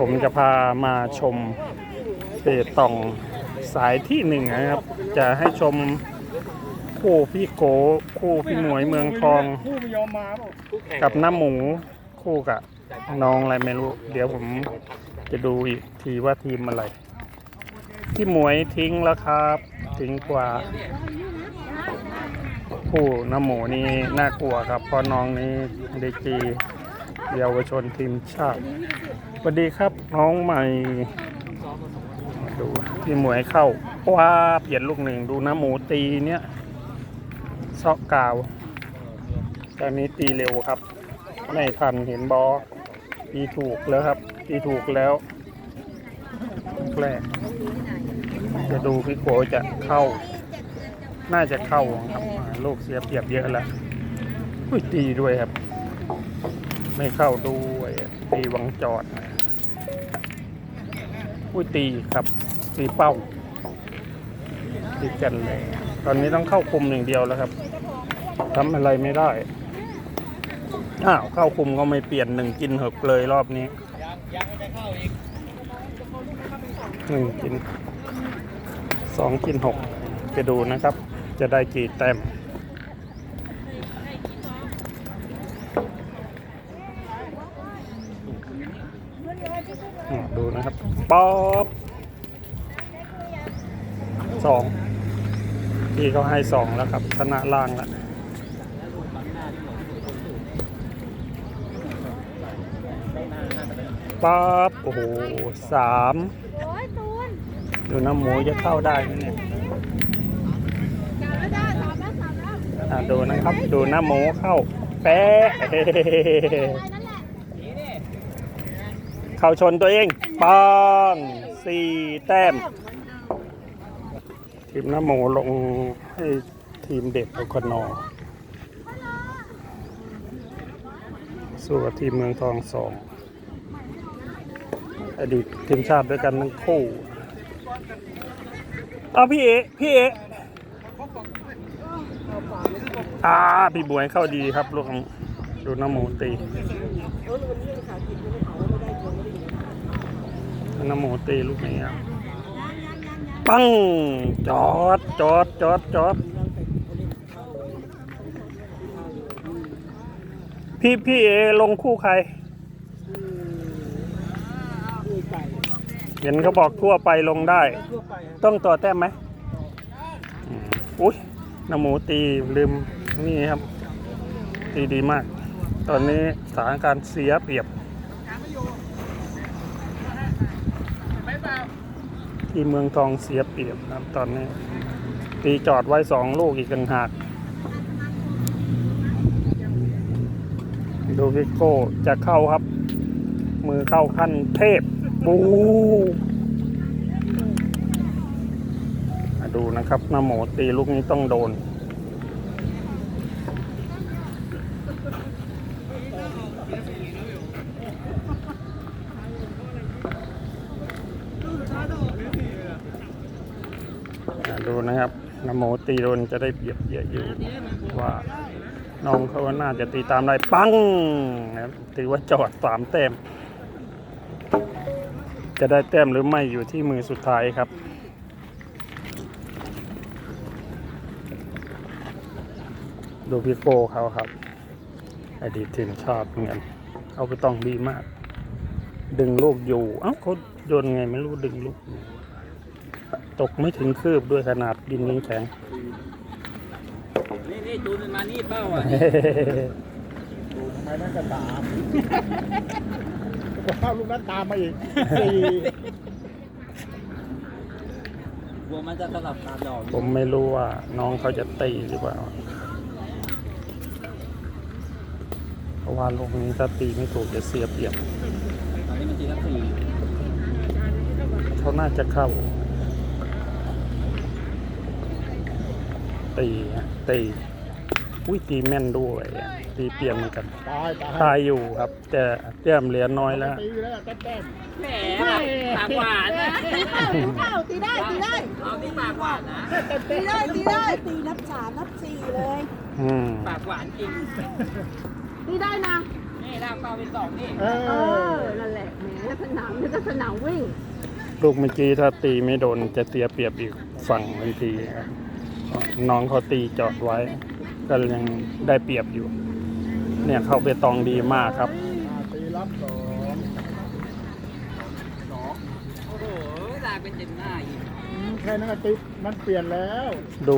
ผมจะพามาชมเปตองสายที่หนึ่งนะครับ จะให้ชมคู่พี่โกคู่พี่หมวยเมืองทอง กับน้าหมูคู่กับน้องอะไรไม่รู้ เดี๋ยวผมจะดูอีกทีว่าทีมอะไรที่หมวยทิ้งแล้วครับทิ้งกว่า คู่น้าหมูนี่น่ากลัวครับเพราะน้องนี้เด็กจี เยาวชนทีมชาติสวัสดีครับน้องใหม่มาดูที่หมวยเข้าว้าเปลี่ยนลูกหนึ่งดูน้าหมูตีเนี่ยซอกกาวตอนนี้ตีเร็วครับ ไม่ทันเห็นบอตีถูกแล้วครับตีถูกแล้วแรกจะดูพี่โกจะเข้า น่าจะเข้าครับลูกเสียเปรียบเยอะแล้วตีด้วยครับ ไม่เข้าด้วยตีวังจอดอุ้ยตีครับ ตีเป้าตีกันเลย ตอนนี้ต้องเข้าคุมอย่างเดียวแล้วครับทำอะไรไม่ได้อ้าวเข้าคุมก็ไม่เปลี่ยนหนึ่งกินหกเลยรอบนี้หนึ่งกินสองกินหกจะดูนะครับ จะได้กี่แต้มอ่าดูนะครับ ป๊อบสองพี่เขาให้สองแล้วครับ ชนะล่างแล้วปั๊บโอ้โหสามโอ้ยตูนดูน้ำหมูจะเข้าได้ไหมเนี่ยกลับแล้วจ้าสามแล้วสามแล้วอะดูนะครับ ดูน้ำหมูเข้าแป๊ะไปนั่นแหละเข้าชนตัวเอง ปังสี่แต้ม ทีมน้ำหมูลงให้ทีมเด็กอคนอสู้กับทีมเมืองทองสองอดีตทีมชาติด้วยกันทั้งคู่เอาพี่เอพี่เออ่าพี่บวยเข้าดีครับลูกดูน้ำหมูตี น้ำหมูตีลูกนี้ครับปังจอดจอดจอดจอดพี่พี่เอลงคู่ใคร เห็นเขาบอกทั่วไปลงได้ ต้องต่อแต้มไหมอุ้ยน้ำหมูตีลืมนี่ครับ ตีดีมาก ตอนนี้สถานการณ์เสียเปรียบ ที่เมืองทองเสียเปรียบนะครับตอนนี้ ตีจอดไว้สองลูกอีกต่างหาก ดูวิโก้จะเข้าครับ มือเข้าขั้นเทพปูดูนะครับน้าหมูตีลูกนี้ต้องโดน อ่าดู นโมตีโดนจะได้เปรียบเยอะอยู่ว่าน้องเขาน่าจะตีตามได้ปังนะครับถือว่าจอดสามแต้ม จะได้แต้มหรือไม่อยู่ที่มือสุดท้ายครับดูพี่โก้เขาครับ อดีตทีมชาติเหมือนกันเขาไปต้องดีมาก ดึงลูกอยู่ เอ้าเขาโยนไงไม่รู้ดึงลูกอยู่ ตกไม่ถึงคืบด้วยขนาดดินยังแข็ง นี่นี่จูนมันมานี่เป้าอะทำไมนั่นก็ตามว้าวลูกนั้นตามมาอีกสี่กลัวมันจะสลับตาดอกผมไม่รู้ว่าน้องเขาจะตีหรือเปล่า เพราะว่าลูกนี้ถ้าตีไม่ถูกจะเสียเปรียบตอนนี้มันทีละสี่เขาน่าจะเข้า ตีฮะตีอุ้ยตีแม่นด้วยตีเปลี่ยนเหมือนกันตายตายทายอยู่ครับ แต่แต้มเหลือน้อยแล้ว ตีแล้วแต้มแต้มแหมปากหวานนะเข้าตีได้ตีได้เอาที่ปากหวานนะตีได้ตีได้ตีนับสามนับสี่เลยอืมปากหวานจริงตีได้นะแหมนี่ลากเป้าเป็นสองนี่เอเอออนั่นแหละแหมสนามนี่ก็สนามวิ่ง ลูกเมื่อกี้ถ้าตีไม่โดนจะเสียเปรียบอีกฝั่งทันทีครับ น้องเขาตีจอดไว้ ก็ยังได้เปรียบอยู่ เนี่ยเข้าไปตองดีมากครับอ่าตีรับสองสองโอ้โหลากเป็นเต็มหน้าอีกอืมแค่นั้นก็ติดมันเปลี่ยนแล้ว ดู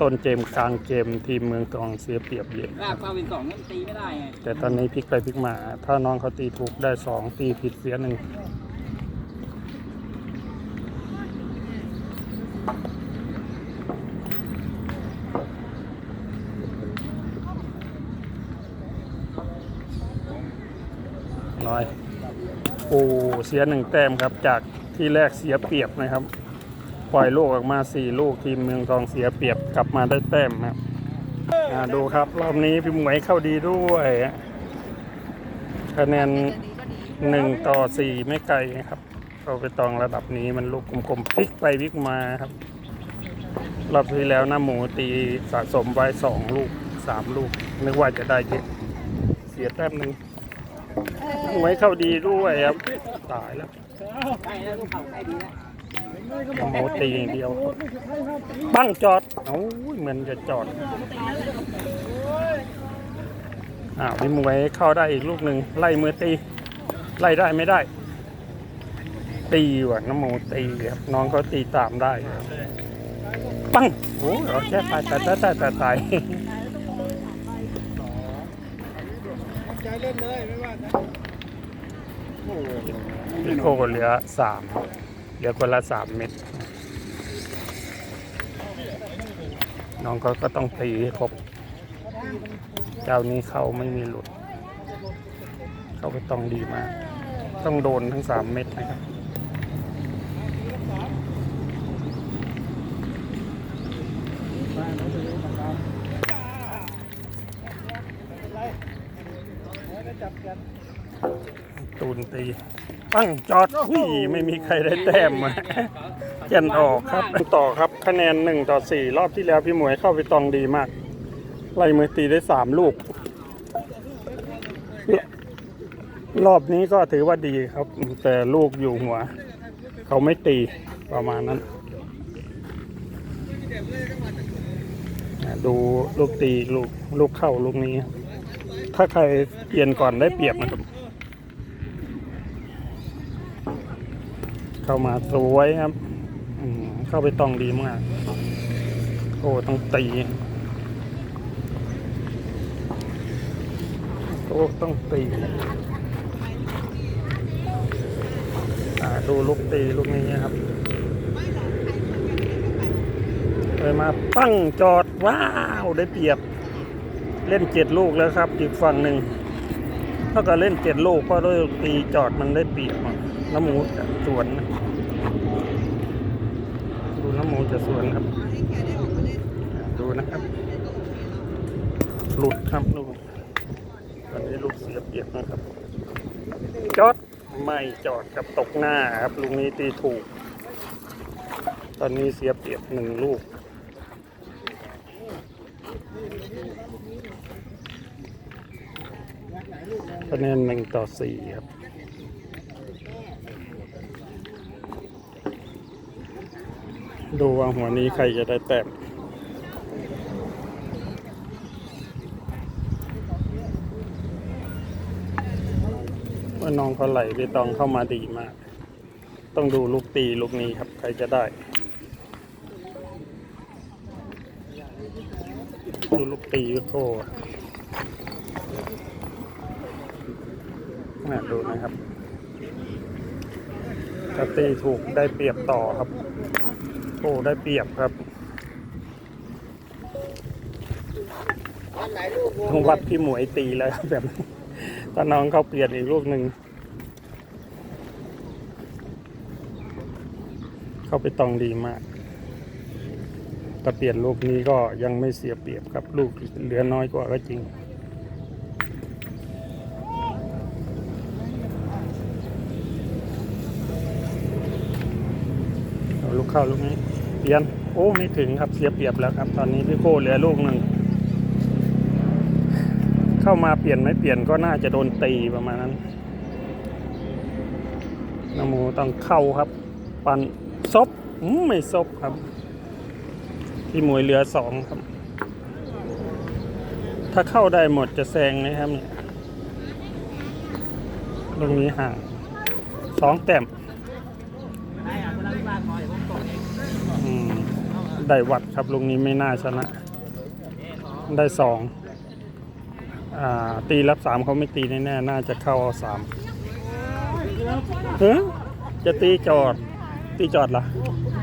ต้นเกมกลางเกมทีมเมืองทองเสียเปรียบเยอะลากเป้าเป็นสองนั่นตีไม่ได้ไงแต่ตอนนี้พลิกไปพลิกมา ถ้าน้องเขาตีถูกได้สองตีผิดเสียหนึ่งน้อย โอ้เสียหนึ่งแต้มครับ จากที่แรกเสียเปรียบนะครับ ปล่อยลูกออกมาสี่ลูกทีมเมืองทองเสียเปรียบกลับมาได้แต้มครับดูครับรอบนี้พี่หมวยเข้าดีด้วยคะแนนหนึ่งต่อสี่ไม่ไกลนะครับเข้าไปตองระดับนี้มันลูกกลมๆพลิกไปพลิกมาครับรอบที่แล้วน้าหมูตีสะสมไว้สองลูกสามลูกนึกว่าจะได้เยอะเสียแต้มหนึ่ง หมวยเข้าดีด้วยครับ ตายแล้วใช่แล้วลูกเข่าใกล้ดีแล้วน้าหมูตีอย่างเดียวปั้งจอดโอ้ยเหมือนจะจอด อ้าวพี่มวยเข้าได้อีกลูกหนึ่งไล่มือตี ไล่ได้ไม่ได้ ตีว่ะน้ำหมูตีครับ น้องเขาตีตามได้ ปั้งโอ้ยเอแค่ตายตายตายตายตายตาย ใจ เล่นเลยไม่ว่านะโอ้โหพี่โคเหลือสามเหลือคนละสามเม็ดน้องเขาก็ต้องตีให้ครบเจ้านี้เขาไม่มีหลุด เขาไปต้องดีมาก ต้องโดนทั้งสามเม็ดนะครับ มาหนูจะรู้นะครับ ตูนตี ปั้งจอดอุ้ยไม่มีใครได้แต้มมาแก่นออกครับ ต่อครับคะแนนหนึ่งต่อสี่รอบที่แล้วพี่หมวยเข้าไปตองดีมาก ไล่มือตีได้สามลูก รอบนี้ก็ถือว่าดีครับ แต่ลูกอยู่หัว เขาไม่ตีประมาณนั้นอะดูลูกตีลูกลูกเข้าลูกนี้ ถ้าใครเปลี่ยนก่อนได้เปรียบนะครับ เข้ามาสวยครับอืเข้าไปตองดีมาก โอ้ต้องตีโอ้ต้องตีดูลูกตีลูกนี้ครับเลยมาปั้งจอด ว้าวได้เปรียบ เล่นเจ็ดลูกแล้วครับ อีกฝั่งหนึ่งถ้าก็เล่นเจ็ดลูกเพราะด้วยตีจอดมันได้เปรียบอะน้ำหมูจะสวนนะ น้ำมูจะสวนครับ ดูนะครับ หลุดครับลูกตอนนี้ลูกเสียเปียบนะครับ จอดไม่จอดกับตกหน้าครับลูกนี้ตีถูก ตอนนี้เสียเปียบหนึ่งลูกคะแนนหนึ่งต่อสี่ครับ ดูว่าหัวนี้ใครจะได้แต้มว่าน้องเขาไหลไปตองเข้ามาดีมาก ต้องดูลูกตีลูกนี้ครับ ใครจะได้ ดูลูกตีโก้น่าดูนะครับถ้าตีถูกได้เปรียบต่อครับ โอ้ได้เปรียบครับต้องวัดพี่หมวยตีแล้วครับแบบนี้ถ้าน้องเขาเปลี่ยนอีกลูกหนึ่ง เข้าไปตองดีมากแต่เปลี่ยนลูกนี้ก็ยังไม่เสียเปรียบครับลูกเหลือน้อยกว่าก็จริงเอาลูกเข้าลูกนี้ เปลี่ยน โอ้ไม่ถึงครับเสียเปรียบแล้วครับ ตอนนี้พี่โก้เหลือลูกหนึ่งเข้ามาเปลี่ยนไม่เปลี่ยนก็น่าจะโดนตีประมาณนั้นน้ำหมูต้องเข้าครับ ปันซบไม่ซบครับ พี่มวยเหลือสองครับ ถ้าเข้าได้หมดจะแซงนะครับเนี่ยตรงนี้ห่างสองแต้ม ได้อะเวลาพี่บ้านคอยผมตกเอง อืม ได้วัดครับลุงนี้ไม่น่าชนะ ได้สองอ่าตีรับสามเขาไม่ตีแน่ๆน่าจะเข้าเอาสามเฮ้ยจะตีจอด ตีจอดเหรอ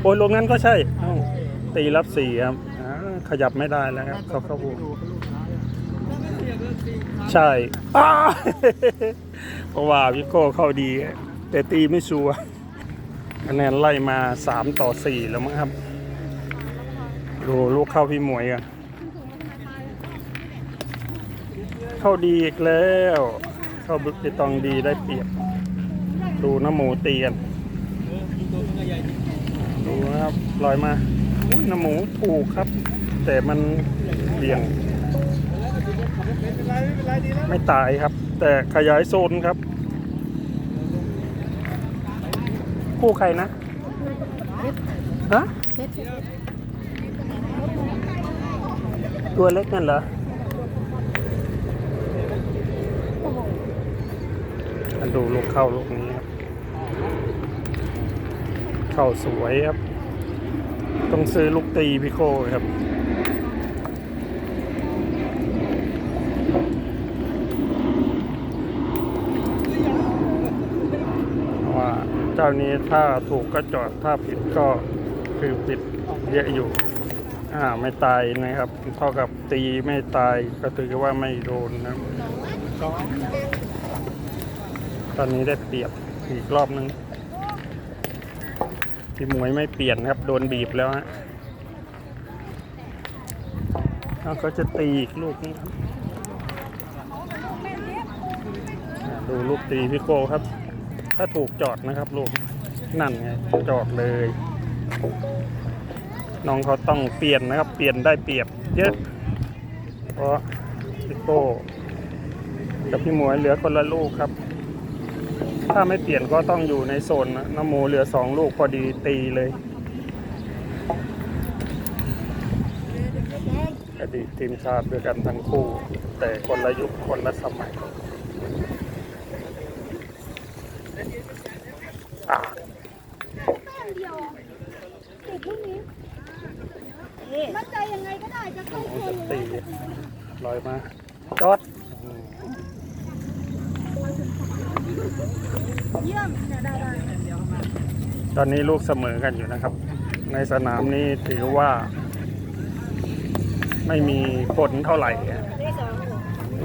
โอ้ยลงนั้นก็ใช่เอ้าตีรับสี่ครับอ่าขยับไม่ได้แล้วครับ เขาเข้าบูใช่อ้าเพราะว่าวิโก้เข้าดี แต่ตีไม่ชัวร์คะแนนไล่มาสามต่อสี่แล้วมั้งครับ ดูลูกเข้าพี่หมวยกันเข้าดีอีกแล้ว เข้าบุกตองดีได้เปรียบ ดูน้ำหมูเตีกันดูนะครับลอยมาน้ำหมูถูกครับ แต่มันเบี่ยง ไม่ตายครับ แต่ขยายโซนครับ คู่ใครนะฮะ ตัวเล็กนั่นเหรอ ดูลูกเข้าลูกนี้ครับ เข้าสวยครับ ต้องซื้อลูกตีพี่โคครับว่าเจ้านี้ถ้าถูกก็จอดถ้าผิดก็คือผิดเยอะอยู่ อ่าไม่ตายนะครับเท่ากับตีไม่ตายก็ถือว่าไม่โดนนะตอนนี้ได้เปรียบอีกรอบนึงพี่มวยไม่เปลี่ยนครับ โดนบีบแล้วฮะแล้วก็จะตีอีกลูกนี้ครับดูลูกตีพี่โกครับ ถ้าถูกจอดนะครับลูกนั่นไงจอดเลย น้องเขาต้องเปลี่ยนนะครับ เปลี่ยนได้เปรียบเยอะเพราะพี่โก้กับพี่หมวยเหลือคนละลูกครับ ถ้าไม่เปลี่ยนก็ต้องอยู่ในโซนนะน้ำหมูเหลือสองลูกพอดีตีเลยอดีตทีมชาติด้วยกันทั้งคู่ แต่คนละยุคคนละสมัยอ่า แต้มเดียวติดพวกนี้ มั่นใจยังไงก็ได้จะเข้าน้องโคนจะเลยตีลอยมาจอดอืมเยี่ยมเนี่ยได้ได้ตอนนี้ลูกเสมอกันอยู่นะครับ ในสนามนี้ถือว่า ไม่มีผลเท่าไหร่อะ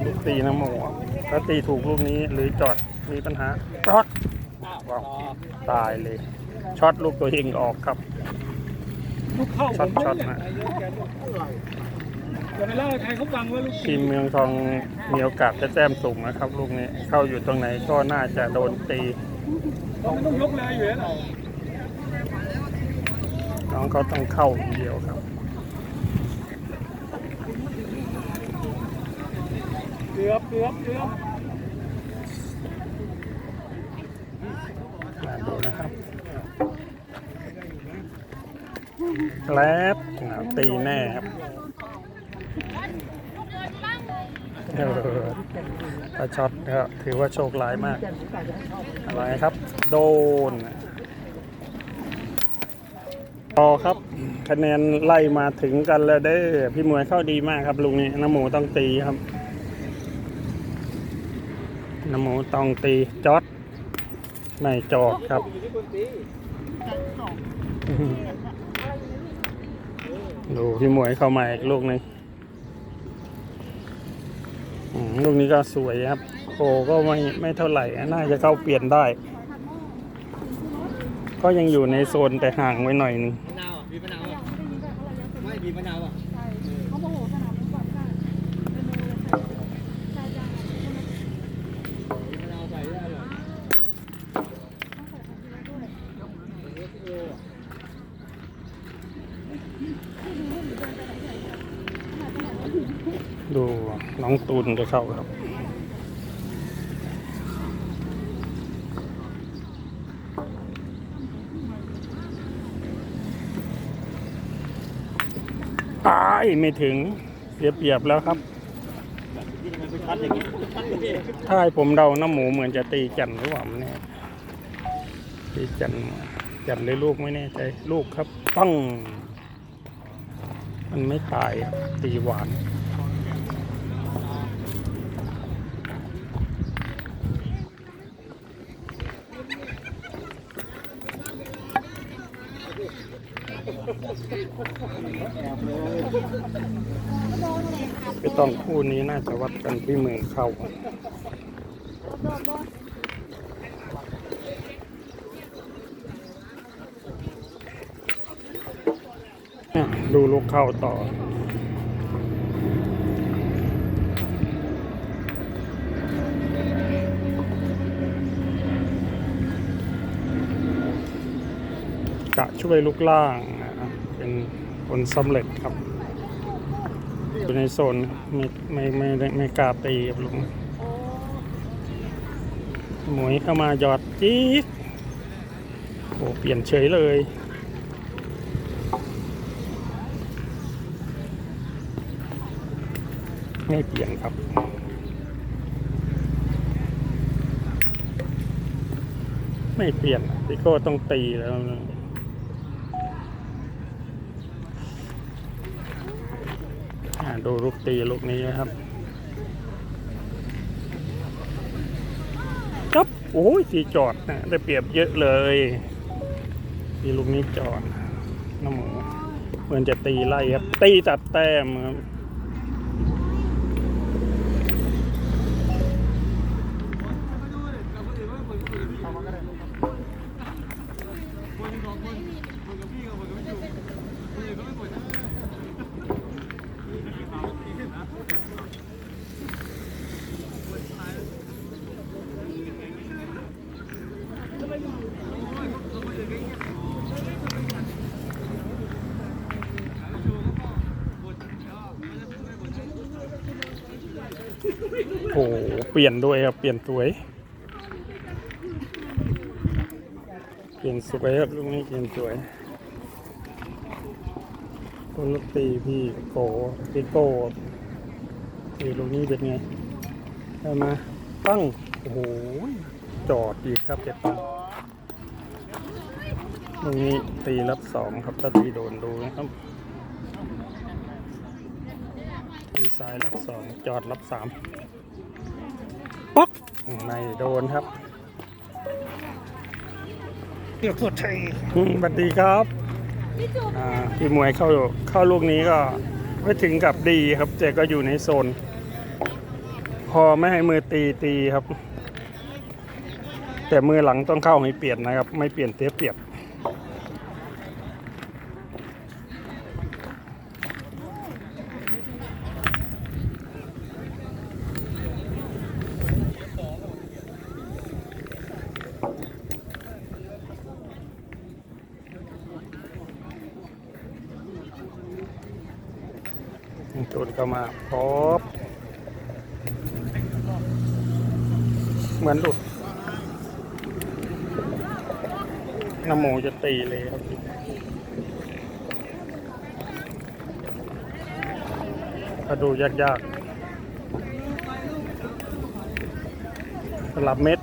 ลูกตีน้ำหมูอะถ้าตีถูกลูกนี้หรือจอดมีปัญหาจอดว้าวตายเลยช็อตลูกตัวเองออกครับ ลูกเข้าช็อตช็อตนะ อย่าไปเล่าให้ใครเขาฟังว่าลูกทีมเมืองทองมีโอกาสจะแต้มสูงนะครับ ลูกนี้เข้าอยู่ตรงไหนก็น่าจะโดนตี เราไม่ต้องยกเลยอยู่แล้วน้องเขาต้องเข้าอย่างเดียวครับ เกือบเกือบเกือบมาดูนะครับ แล้วตีแน่ครับเออถ้าช็อตก็ถือว่าโชคร้ายมากอะไรครับ โดน ต่อครับ คะแนนไล่มาถึงกันแล้วเด้อพี่มวยเข้าดีมากครับลุงนี่น้ำหมูต้องตีครับน้ำหมูต้องตีจอดไม่จอดครับ ดูพี่หมวยเข้ามาอีกลูกหนึงลูกนี้ก็สวยครับโคก็ไม่ไม่เท่าไหร่ น่าจะเข้าเปลี่ยนได้ ก็ยังอยู่ในโซนแต่ห่างไว้หน่อยนึงมะนาวอะมีมะนาวอะไม่มีมะนาวอะ เขาโมโหสนามนี้ก่อนค่ะ มีมะนาวใส่ได้เลย ดู น้องตูนจะเข้าครับตายไม่ถึงเสียเปรียบแล้วครับชัดอย่างนี้ชัดอย่างนี้ถ้าให้ผมเดาน้ำหมูเหมือนจะตีจันหรือเปล่าไม่แน่ตีจันจันหรือลูกไม่แน่ใจลูกครับตั้ง มันไม่ตายตีหวาน องคู่นี้น่าจะวัดกันที่มือเข้าเนี่ยดูลูกเข้าต่อกะช่วยลูกล่างนะเป็นผลสำเร็จครับ อยู่ในโซนไม่ไม่ไม่ไม่ไม่กล้าตีครับลุงหมวยเข้ามาหยอดจี๊ดโอ้เปลี่ยนเฉยเลยไม่เปลี่ยนครับไม่เปลี่ยนติโก้ต้องตีแล้วนะอ่า ดูลูกตีลูกนี้นะครับครับโอ้ยสีจอดนะได้เปรียบเยอะเลยทีลูกนี้จอดน้ำหมูเหมือนจะตีไล่ครับ ตีตัดแต้มครับ โอ้โหเปลี่ยนด้วยครับ เปลี่ยนสวย เปลี่ยนสวยครับลูกนี้เปลี่ยนสวยต้นลูกตีพี่โกพี่โกตีลูกนี้เป็นไงได้มาตั้ง โอ้โห จอดดีครับเจ็ดตังลูกนี้ตีรับสองครับ ถ้าตีโดนดูนะครับตีซ้ายรับสองจอดรับสาม ไม่โดนครับเดี๋ยวสุดชัยสวัสดีครับพี่จุ๊บอ่าพี่มวยเข้าเข้าลูกนี้ก็ไม่ถึงกับดีครับแต่ก็อยู่ในโซน พอไม่ให้มือตีตีครับ แต่มือหลังต้องเข้าให้เปลี่ยนนะครับ ไม่เปลี่ยนเสียเปรียบ ตู นเข้ามาพบเหมือนหลุดน้ำหมูจะตีเลยครับถ้าดูยากๆสลับเม็ด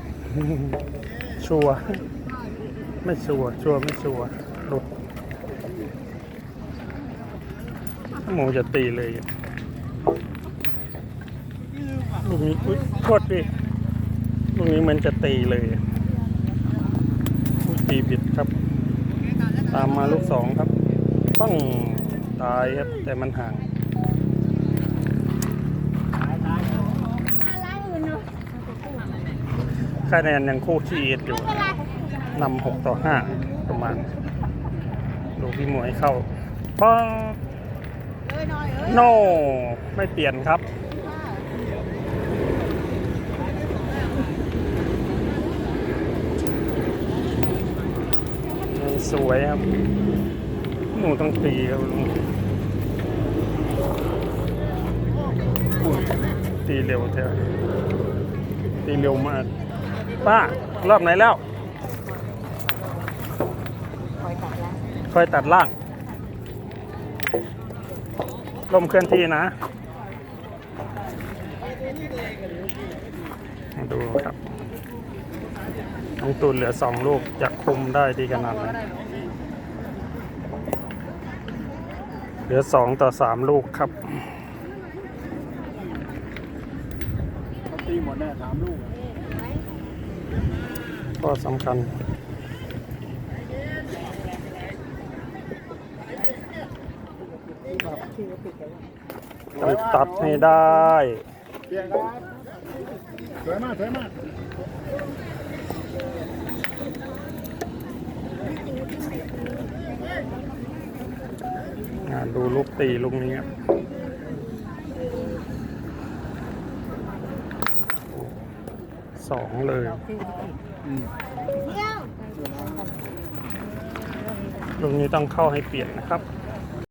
ชัว ไม่ชัว ชัว ไม่ชัวหลุดหมูจะตีเลย ลูกนี้อุ๊ยโทษดิลูกนี้มันจะตีเลยลูกตีผิดครับ ตามมาลูกสองครับป้องตายครับ แต่มันห่างอะไรอื่นเนาะคะแนนยังคู่ที่เอ็ดอยู่อะไรนำหกต่อห้าประมาณ ดูพี่หมวยเข้าป้องเอ้ยน้อยเอ้ยโน ไม่เปลี่ยนครับ สวยครับ หนูต้องตีครับลุงตีเร็วเถอะตีเร็วมาก ป้า รอบไหนแล้ว คอยตัดล่างลมเคลื่อนที่นะมาดูครับ น้องตูนเหลือสองลูกจะคุมได้ดีขนาดไหนเหลือสองต่อสามลูกครับเขาตีหมดแน่สามลูกอะก็สำคัญต้องตัดให้ได้เปลี่ยนครับสวยมากสวยมาก อ่า ดูลูกตีลูกนี้ครับสองเลยอืมเดี๋ยวลูกนี้ต้องเข้าให้เปลี่ยนนะครับ